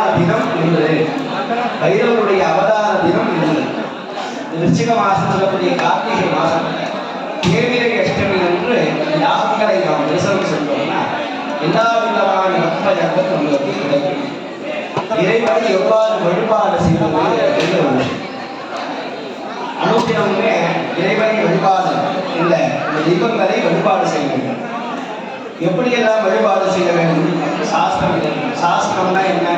தினம் இன்று பைரவருடைய அவதார தினம் இன்று விருச்சிக மாசம் சொல்லக்கூடிய கார்த்திகை மாதம். தேவிரை அஷ்டமி என்று யாகங்களை நாம் தரிசனம் சென்றோம்னா எல்லா விதமான நற்பயங்கள் நம்மளுக்கு கிடைக்கும். இறைவனை எவ்வாறு வழிபாடு செய்வது என்று ஒரு விஷயம். அனுதினமுமே இறைவனை வழிபாடு இல்லை இந்த தெய்வங்களை வழிபாடு செய்ய வேண்டும். எப்படியெல்லாம் வழிபாடு செய்ய வேண்டும்? என்று சாஸ்திரம் சாஸ்திரம்னா என்ன?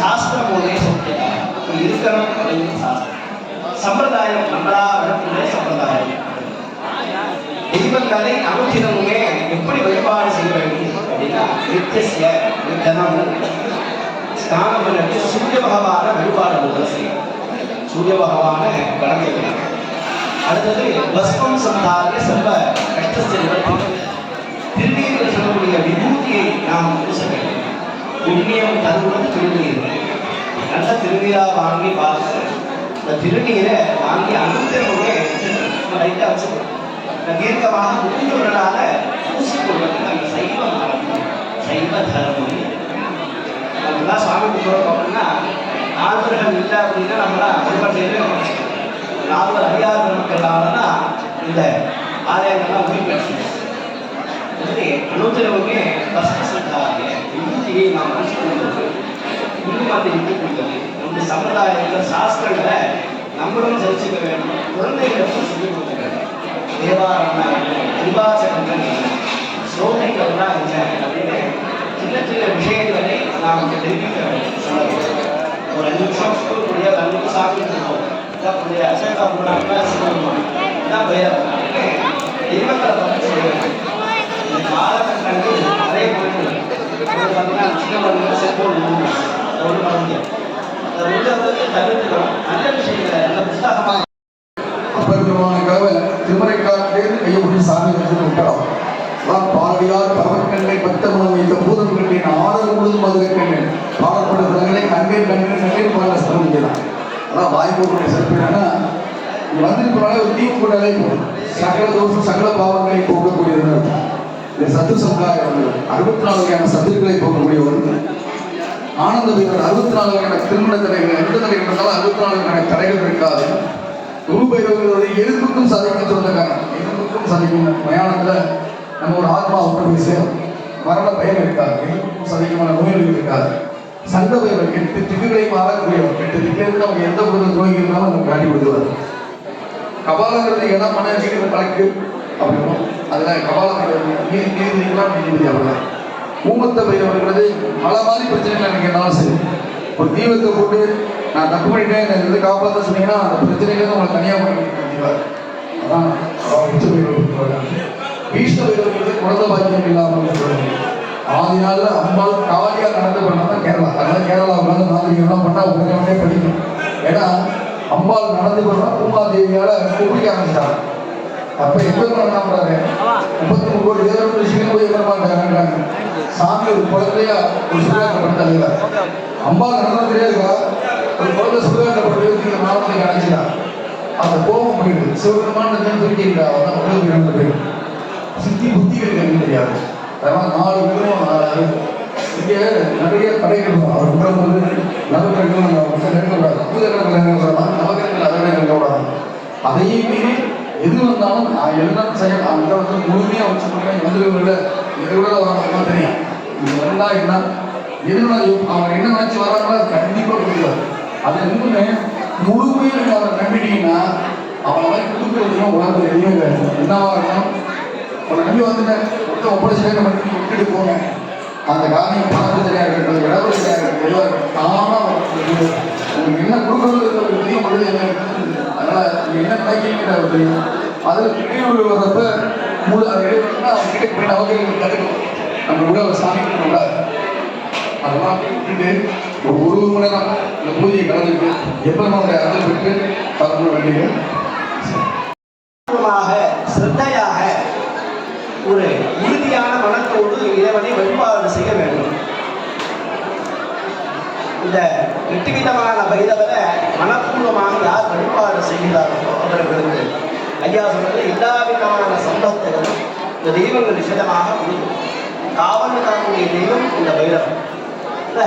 சாஸ்திரம் ஒரே சத்தியம் இருக்கிறோம் அப்படின்னு சாஸ்திரம் சம்பிரதாயம் நம்மளா சம்பிரதாயம் தெய்வங்களை அனுதினமுமே எப்படி வழிபாடு செய்ய வேண்டும் அப்படின்னா நித்திய தினமும் ஸ்நானம் பண்ணிட்டு சூரிய பகவான வழிபாடு முதல்ல செய்யும் சூரிய பகவான வணங்குகிறார் அடுத்தது பஸ்மம் சந்தாரிய செல்வ கஷ்டத்தை நிவர்த்தி திருநீரில் சொல்லக்கூடிய விபூதியை நாம் பூச வேண்டும் புண்ணியம் தருவது திருநீர். நல்ல திருநீரா வாங்கி பார்த்து இந்த திருநீரை வாங்கி அனுத்தரவுமே லைட்டாக வச்சுக்கணும். தீர்க்கமாக முடிந்தவர்களால பூசிக்கொள்வது அந்த சைவ மரம் சைவ தர்மம். நம்மளாம் சாமி கும்பிடுறோம் அப்படின்னா நால்வர்கள் இல்லை அப்படின்னா நம்மளாம் வழிபாடு செய்யவே மாட்டோம் நால்வர் அறியாத மக்களாலனா இந்த ஆலயங்கள்லாம் உயிர் எனவே அனுத்தரவுமே பஸ்மசந்தாகிய விபூதியை நாம் பூசிக்கொள்வது இன்னும் அந்த விட்டு கொடுத்தது நம்முடைய சம்பிரதாயத்தில் சாஸ்திரங்களை நம்மளும் தெரிஞ்சுக்க வேண்டும் குழந்தைகளுக்கும் சொல்லிக் கொடுக்க வேண்டும் தேவாரம்னா என்ன திருவாசகங்கள் என்ன ஸ்லோகங்கள்னா என்ன அப்படின்னு சின்ன சின்ன விஷயங்களை நாம் தெரிவிக்க வேண்டும் சொல்ல வேண்டும். ஒரு அஞ்சு நிமிஷம் ஸ்கூலுக்குரிய ஒரு அஞ்சு நிமிஷம் சாப்பிட்டு இருக்கோம் இதாக்குடைய அசைவா போனாங்க சிவபெருமான் இதான் பைரவன் தெய்வங்களை பற்றி சொல்ல வேண்டும் இந்த காலகட்டங்கள் நிறைய போயிட்டு பார்த்தீங்கன்னா சின்ன செல்போன் அதை உள்ளதை நல்ல விஷயங்களை நல்ல சாமி வந்து விட்டோம் பாரடியார் பரவக்கண்ணை பத்தமனம் வைத்த பூதம் கண்டேன் ஆடல் முழுதும் மதுரை கண்ணேன் பாடப்பட்ட தலங்களை கண்டேன் கண்டேன் கண்டேன் பாட சிறப்பு ஒரு தீவு சகல தோஷம் சகல பாவங்களை போகக்கூடியதுன்னு அர்த்தம். இந்த சத்து சமுதாயம் அறுபத்தி நாலு வகையான சத்துக்களை போக்கக்கூடிய ஒன்று ஆனந்த வீரர் அறுபத்தி நாலு வகையான திருமண தடைகள் எந்த தடைகள் இருந்தாலும் அறுபத்தி நாலு வகையான தடைகள் இருக்காது. குரு பைரவர்களுடைய எதிர்ப்புக்கும் சாதிக்கும் சொந்தக்காரன். எதிர்ப்புக்கும் சாதிக்கும் மயானத்துல நம்ம ஒரு ஆத்மா விட்டு போய் சேரும். மரண பயம் இருக்காது. எதிர்ப்புக்கும் சாதிக்குமான நோய்கள் இருக்காது. சங்க பைரவர் எட்டு திக்குகளை மாறக்கூடியவர். எட்டு திக்கிலிருந்து அவங்க எந்த ஒரு நோய் இருந்தாலும் நமக்கு காட்டி விடுவார் கபாலங்கிறது இடம் மன வீடு வழக்கு அப்படின்னா அதுல கபாலம் நீதி நீதிபதிகளாம் நீதிபதி அவர்கள். ஊமத்த பைரவர்கிறது பல மாதிரி பிரச்சனைகள் எனக்கு என்னாலும் சரி. ஒரு தீபத்தை போட்டு நான் தப்பு பண்ணிட்டேன் என்னை வந்து காப்பாற்ற சொன்னீங்கன்னா அந்த பிரச்சனைகள் உங்களை தனியாக பண்ணி அதான் அவர் உச்ச பைரவர் பீஷ்ண பைரவர்களுக்கு குழந்தை பாக்கியம் இல்லாமல் இருக்கிறது. ஆதி நாள்ல அம்பாள் காவலியா நடந்து பண்ணதான் கேரளா. அதனால கேரளா உட்காந்து மாதிரி எல்லாம் பண்ணா உடனே படிக்கும் ஏன்னா அம்பாள் நடந்து பண்ணா பூமாதேவியால கூப்பிடிக்க ஆரம்பிச்சாங்க. அப்ப எப்ப என்ன பண்றாரு முப்பத்தி மூணு கோடி தேவர்கள் சிவன் போய் என்ன சாமி ஒரு குழந்தையா ஒரு சுகாதாரப்படுத்த அம்பாள் நடனம் தெரியாதுக்கா ஒரு குழந்தை சுகாதாரப்பட்டு மாவட்டத்தை அடைச்சிடா அந்த கோபம் போயிடுது சிவபெருமான தூக்கிட்டா அதான் உடல் இறந்து போயிடும் சித்தி புத்திகள் தெரியாது அதனால நாலு பேரும் இங்கே நிறைய வரும். அவர் உடம்பு நவகிரகங்கள் நெருங்கக்கூடாது பூதகிரகங்கள் நெருங்கக்கூடாது நவகிரகங்கள் அதை நெருங்கக்கூடாது அதையும் மீறி எது வந்தாலும் நான் எல்லாம் செய்ய அந்த வந்து முழுமையாக வச்சுருக்கேன் வந்துருவங்கள இதை விட வரவங்க தெரியும். இது வந்தா என்ன? எது அவங்க என்ன நினைச்சு வராங்களோ அது கண்டிப்பாக புரியாது அது இன்னுமே முழுமையாக அவரை நம்பிட்டீங்கன்னா அவனை மாதிரி கொடுக்குறதுக்கும் உலகத்தில் எதுவுமே கிடையாது. என்னவா இருக்கணும் அவரை நம்பி வந்துட்டேன். ஒருத்தன் ஒப்படைச்சிட்டே பண்ணி விட்டுட்டு போனேன் அந்த காரியம் பண பிரச்சனையாக இருக்கட்டும் இட பிரச்சனையாக உங்களுக்கு என்ன கொடுக்கறது ஒரு பெரிய மனித என்ன இருக்குது. அதனால என்ன நினைக்கிறீங்க ஒரு தெரியும். அது இடையூறு வர்றப்ப முழு அது இடையூறுனா அவங்க கிட்ட போய் நமக்கு தடுக்கும். நம்ம கூட ஒரு சாமி கூடாது. அதெல்லாம் விட்டுட்டு ஒரு ஒரு மணி நேரம் இந்த பூஜையை கலந்துட்டு எப்போ நம்மளுடைய அர்த்தம் பெற்று பார்க்க வேண்டியது ஆர்வமாக சிரத்தையாக ஒரு உறுதியான மனத்தோடு இறைவனை வழிபாடு செய்ய வேண்டும் இந்த எட்டு விதமான பைரவரை மனப்பூர்வமாக யார் வழிபாடு செய்கிறார்களோ அவர்களுக்கு ஐயா சொன்னது எல்லா விதமான சம்பவத்தைகளும் இந்த தெய்வங்கள் நிஷிதமாக முடியும் காவல் காக்கக்கூடிய தெய்வம் இந்த பைரவர். இந்த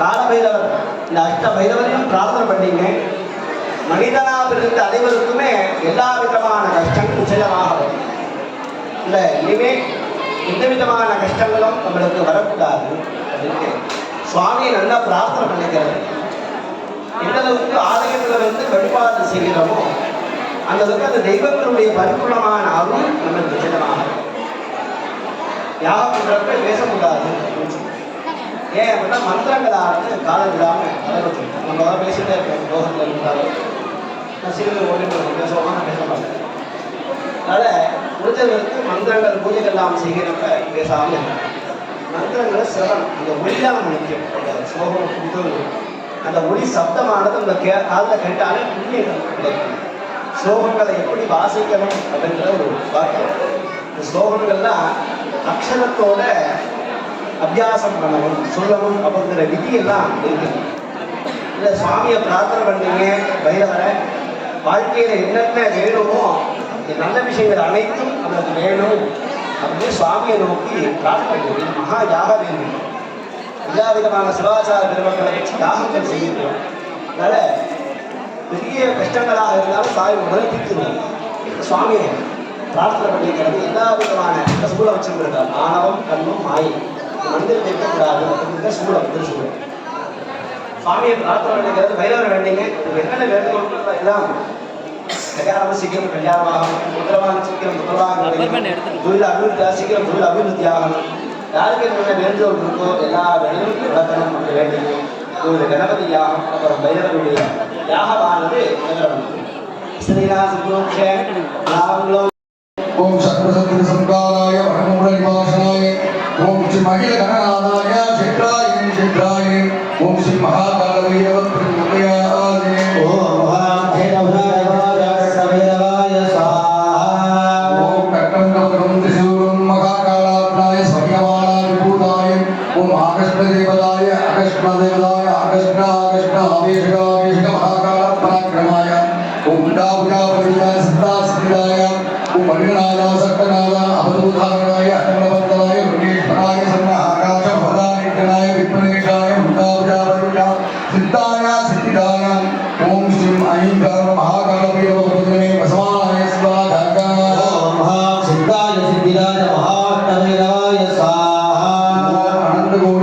காலபைரவர் இந்த அஷ்ட பைரவரையும் பிரார்த்தனை பண்ணீங்க. மனிதனாக இருந்த அனைவருக்குமே எல்லா விதமான கஷ்டங்கள் நிச்சயமாக வரும். இல்லை இனிமே எந்த விதமான கஷ்டங்களும் நம்மளுக்கு வரக்கூடாது. அப்படின்னு சுவாமியை நல்லா பிரார்த்தனை பண்ணிக்கிறது எந்த அளவுக்கு ஆலயத்தில் வந்து வழிபாடு செய்கிறோமோ அந்த அளவுக்கு அந்த தெய்வங்களுடைய பரிபூர்ணமான அருள் நம்மளுக்கு நிச்சயமாக யாகம் பண்றப்ப பேசக்கூடாது. ஏன் அப்படின்னா மந்திரங்களானது காலம் விடாமல் வளர்ச்சி நம்ம தான் பேசிட்டே இருக்கோம் லோகத்தில் இருந்தாலும். நான் சிறு ஓடிட்டு பேசுவோமா நான் பேச மாட்டேன் அதனால் முடிஞ்சவருக்கு மந்திரங்கள் பூஜைகள் எல்லாம் செய்கிறப்ப பேசாமல் இருக்கேன் மந்திரங்களை சிரவணம். அந்த ஒளியாக முடிக்கும் அந்த சோகம் புது அந்த ஒளி சப்தமானது நம்ம கே காதில் கேட்டாலே புண்ணியம் கிடைக்கும். ஸ்லோகங்களை எப்படி வாசிக்கணும் அப்படின்ற ஒரு வாக்கியம் இந்த ஸ்லோகங்கள்லாம் அக்ஷரத்தோட அபியாசம் பண்ணணும் சொல்லணும் அப்படிங்கிற விதியெல்லாம் இருக்கு. இல்லை சுவாமியை பிரார்த்தனை பண்ணீங்க பைரவரை வாழ்க்கையில் என்னென்ன வேணுமோ நல்ல விஷயங்கள் அனைத்தும் நமக்கு வேணும். அப்படியே சுவாமியை நோக்கி பிரார்த்தனை மகா யாக வேண்டும் எல்லா விதமான சிவாச்சார பெருமக்களை வச்சு யாகங்கள் செய்கிறோம் அதனால பெரிய கஷ்டங்களாக இருந்தாலும் சாமி முதல்ல தீர்த்துருவோம் சுவாமியை பிரார்த்தனை பண்ணிக்கிறது எல்லா விதமான இந்த சூழல் வச்சுருக்காரு மாணவம் கண்ணும் மாயை. மனிதர்கள் இருக்கக்கூடாது அப்படிங்கிற சூழல் திருசூழல் சுவாமியை பிரார்த்தனை பண்ணிக்கிறது வைரவர் வேண்டிங்க. என்னென்ன வேண்டுமோ எல்லாம் கல்யாணம் சீக்கிரம் கல்யாணமாகும் முதலமாக சீக்கிரம் முதலாக தொழில் அபிவிருத்தியா சீக்கிரம் தொழில் அபிவிருத்தி ஆகணும் யாருக்கு என்ன வேண்டுதல் இருக்கோ எல்லா வேலையும் நடக்கணும் அப்படி வேண்டியது ஒரு கணபதி யாகம் அப்புறம் பைரவருடைய யாகமானது நாங்களும் ஓம் சத்ருசத்ரு சங்காராய வனமுரளிவாசனாய ஓம் ஸ்ரீ மகிழ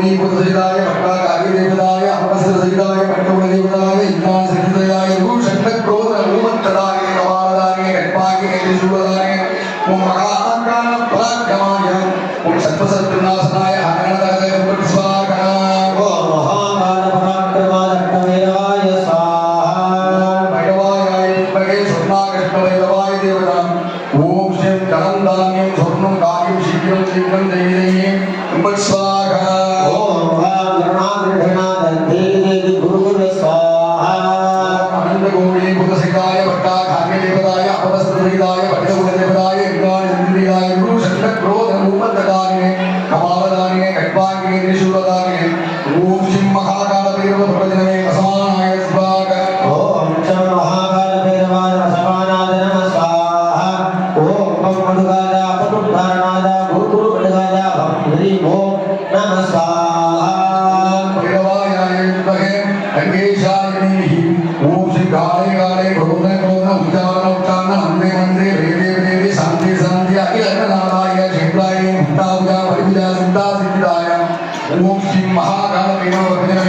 മുനീപ് സജിതായ ഭട്ടാ കാവ്യദേവതായ അമൃതസര സജിതായ ഭട്ടമുനദേവതായ ഇന്നാൻ സഹിതയായ ശക്തക്രോധ ഹൂമത്തതായ കവാലതായ കൽപ്പാകി കൈലശൂലതായ ഓം മഹാകാരണ പ്രാഗ്യമായ ഓം സർവസത്യനാശനായ മൂലീഭൂതസിദ്ധായ ഭട്ടാഘാഗ്യദേവതായ അപവസ്ത്രപ്രീതായ ഭട്ടകുലദേവതായ ഇന്ദ്രായ ഷഡ്ക്രോധൂപന്തകാരിണെ കപാവതാരിണെ കട്വാഗ്നെ ത്രിശൂലതാരിണെ ഓം ശ്രീ മഹാകാലഭൈരവ പ്രവചന ಮಹಾಕಾಲವೇನೋ ಭಜನ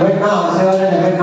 విఘ్నాశివని విఘ్నా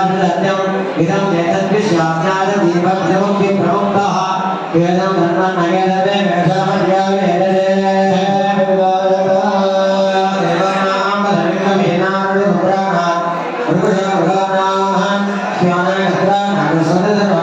ध्रुवाभिरत्यम् इदम् एतद्भिः शास्त्रादीपभ्रमं विभ्रमुक्तः वेदं धर्मं न वेदते वेषामर्या वेदते ृगणाः शिवानागत्राणां सन्दर्भ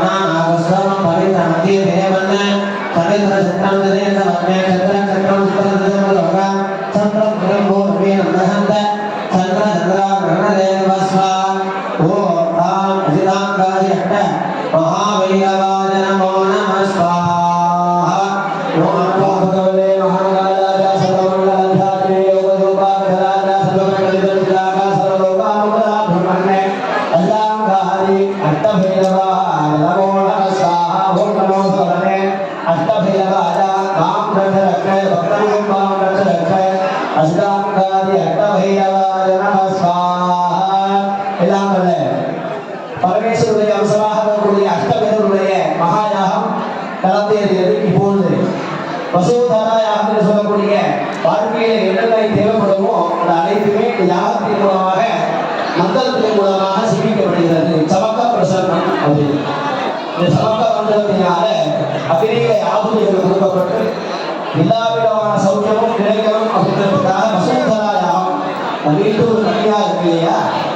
பரமேஸ்வருடைய அம்சமாக இருக்கக்கூடிய அஷ்டபேதருடைய மகாயாகம் நடந்தேறியது இப்பொழுது வசூதாரா யாகம் என்று சொல்லக்கூடிய வாழ்க்கையில் என்னென்ன தேவைப்படுமோ அந்த அனைத்துமே யாகத்தின் மூலமாக மந்திரத்தின் மூலமாக சிந்திக்கப்படுகிறது சமக்க பிரசன்னம் அப்படின்னு இந்த சமக்க மந்திரத்தினால அபிநீக ஆபத்துகள் கொடுக்கப்பட்டு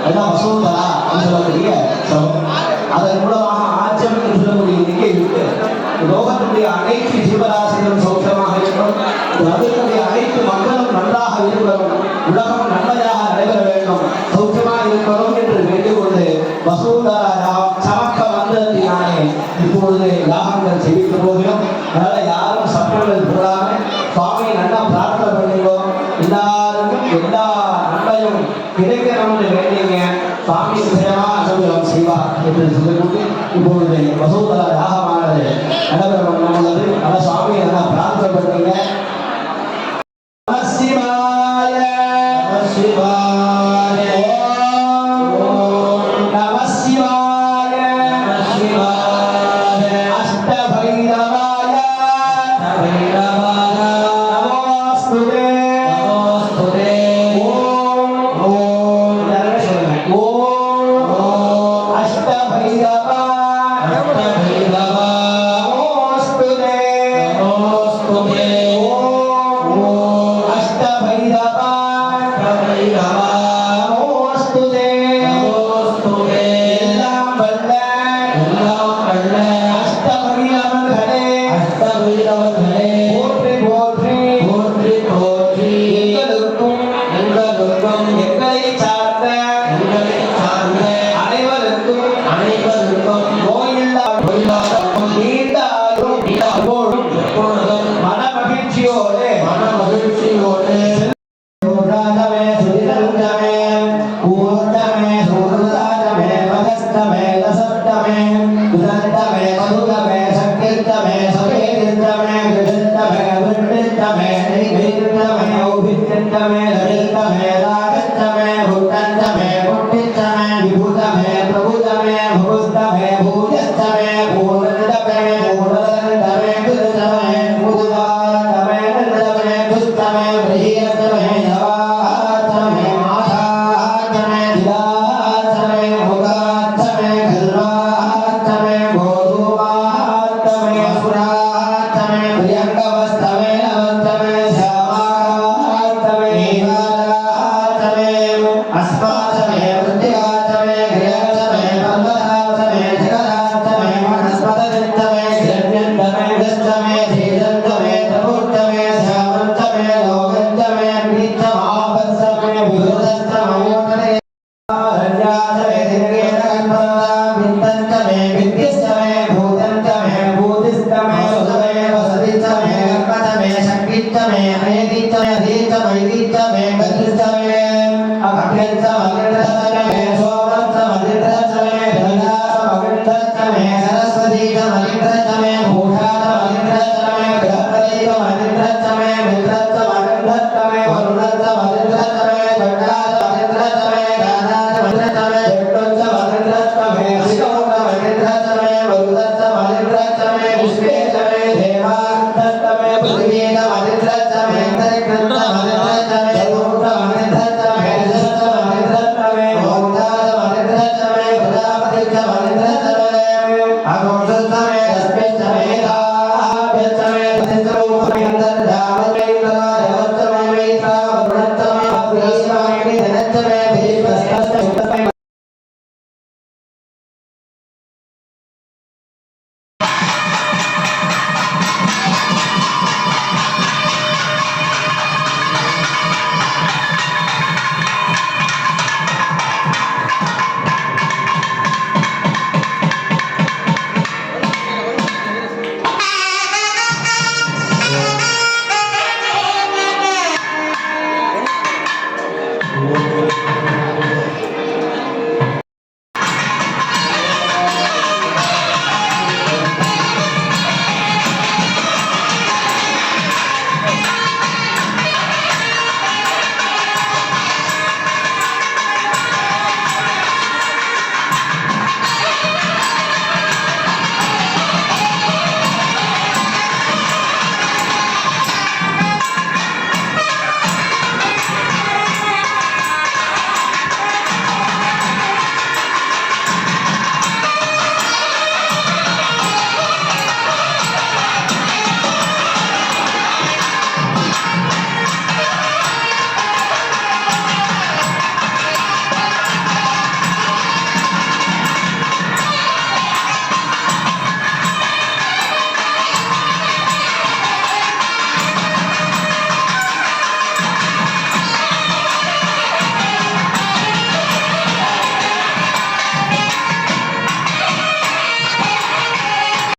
எல்லாம் மசோதரா என்று சொல்லக்கூடிய அதன் மூலமாக ஆச்சம் என்று சொல்லக்கூடிய எண்ணிக்கை இருக்கு. லோகத்துடைய அனைத்து ஜீவராசிகளும் சௌக்கியமாக இருக்கணும். உலகத்துடைய அனைத்து மக்களும் நன்றாக இருக்கணும். உலகம் நல்லதாக நடைபெற வேண்டும். சௌக்கியமாக இருக்கணும் என்று வேண்டிக்கொண்டு வசூதரா சமக்க வந்ததினாலே இப்பொழுது யாகங்கள் செய்விக்க போகிறோம். அதனால யாரும் சப்போர்ட் போடாம சுவாமியை நல்லா பிரார்த்தனை பண்ணிடுவோம் எல்லாருக்கும் எல்லா நன்மையும் கிடைக்கிறவங்க நீங்கள் சாமி சிவா அனுகிரகம் செய்வார் என்று சொல்லிக்கொண்டு இப்பொழுது வசூதரா